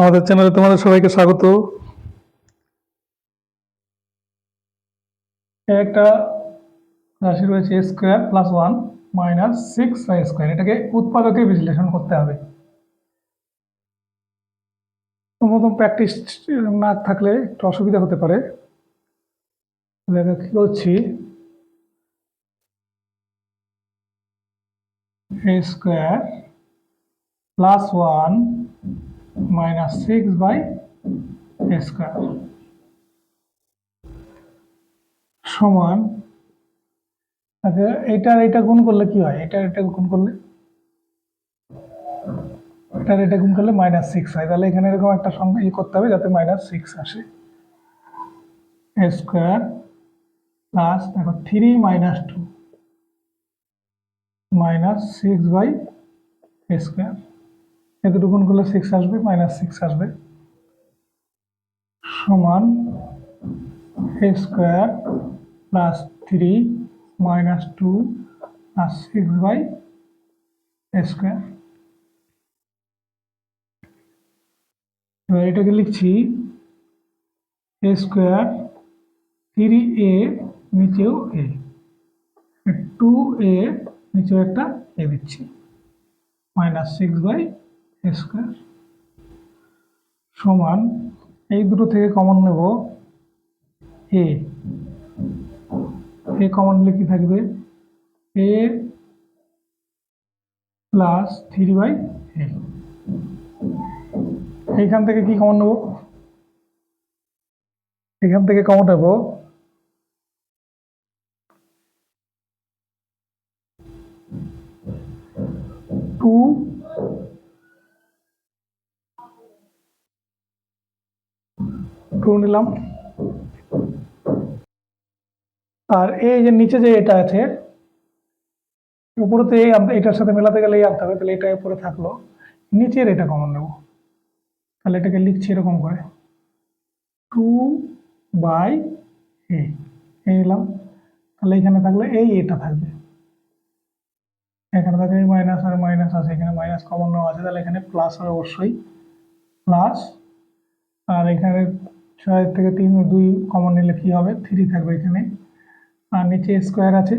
আমাদের চ্যানেলে তোমাদের সবাইকে স্বাগত। একটা রাশি রয়েছে square plus one minus six Y square এটাকে উৎপাদকে বিশ্লেষণ করতে হবে। প্রথম প্র্যাকটিস না থাকলে একটু অসুবিধা হতে পারে। কি করছি? A square plus one minus six by square সমান আচ্ছা এটার এটা গুণ করলে কি হয়? এটার এটা গুণ করলে? এটার এটা গুণ করলে মাইনাস সিক্স হয়। তাহলে এখানে এরকম একটা সংখ্যা ই করতে হবে যাতে মাইনাস সিক্স আসে। স্কোয়ার প্লাস দেখো three minus two minus six by square A দুটো গুণ করলে সিক্স আসবে মাইনাস সিক্স আসবে। সমান A square plus three minus two plus six by A square এবার এটাকে লিখছি এ স্কোয়ার থ্রি এ নিচেও এ টু এ নিচেও একটা এ দিচ্ছি। মাইনাস সিক্স বাই স্কোয়ার সমান এই দুটো থেকে কমন নেব এ এ কমন নিলে কি থাকবে? A plus three by A এইখান থেকে কি কমন নেব? এখান থেকে কমন নেব টু টু নিলাম। আর এই যে নিচে যে এটা আছে উপরে তো এই এটার সাথে মেলাতে গেলে এই আনতে হবে, তাহলে এটা উপরে থাকল। নিচের এটা কমন নেব। তাহলে এটাকে লিখছি এরকম করে। Two by A. এই নিলাম। তাহলে এখানে থাকলে এই এটা থাকবে। এখানে থাকলে মাইনাস আর মাইনাস আছে, এখানে মাইনাস কমন নেওয়া আছে, তাহলে এখানে প্লাস হবে অবশ্যই। প্লাস আর এখানে ছয় থেকে তিন দুই কমন নিলে কি হবে? থ্রি থাকবে এখানে। আর নিচে স্কোয়ার আছে।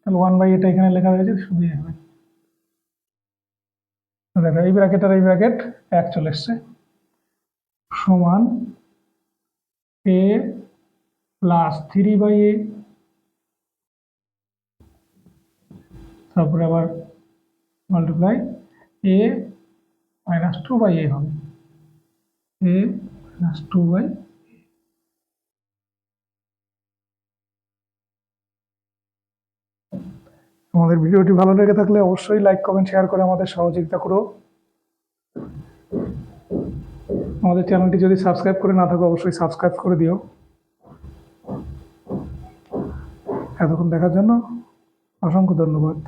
তাহলে ওয়ান বাই এটা এখানে লেখা হয়েছে শুধুই হবে। দেখো, এই ব্র্যাকেট আর এই ব্র্যাকেট এক চলে এসছে। সমান A plus three by A তারপরে আবার multiply A minus two by A হবে। এ মাইনাস টু বাই আমাদের ভিডিওটি ভালো লেগে থাকলে অবশ্যই লাইক কমেন্ট শেয়ার করে আমাদের সহযোগিতা করো। আমাদের চ্যানেলটি যদি সাবস্ক্রাইব করে না থাকো, অবশ্যই সাবস্ক্রাইব করে দিও। এতক্ষণ দেখার জন্য অসংখ্য ধন্যবাদ।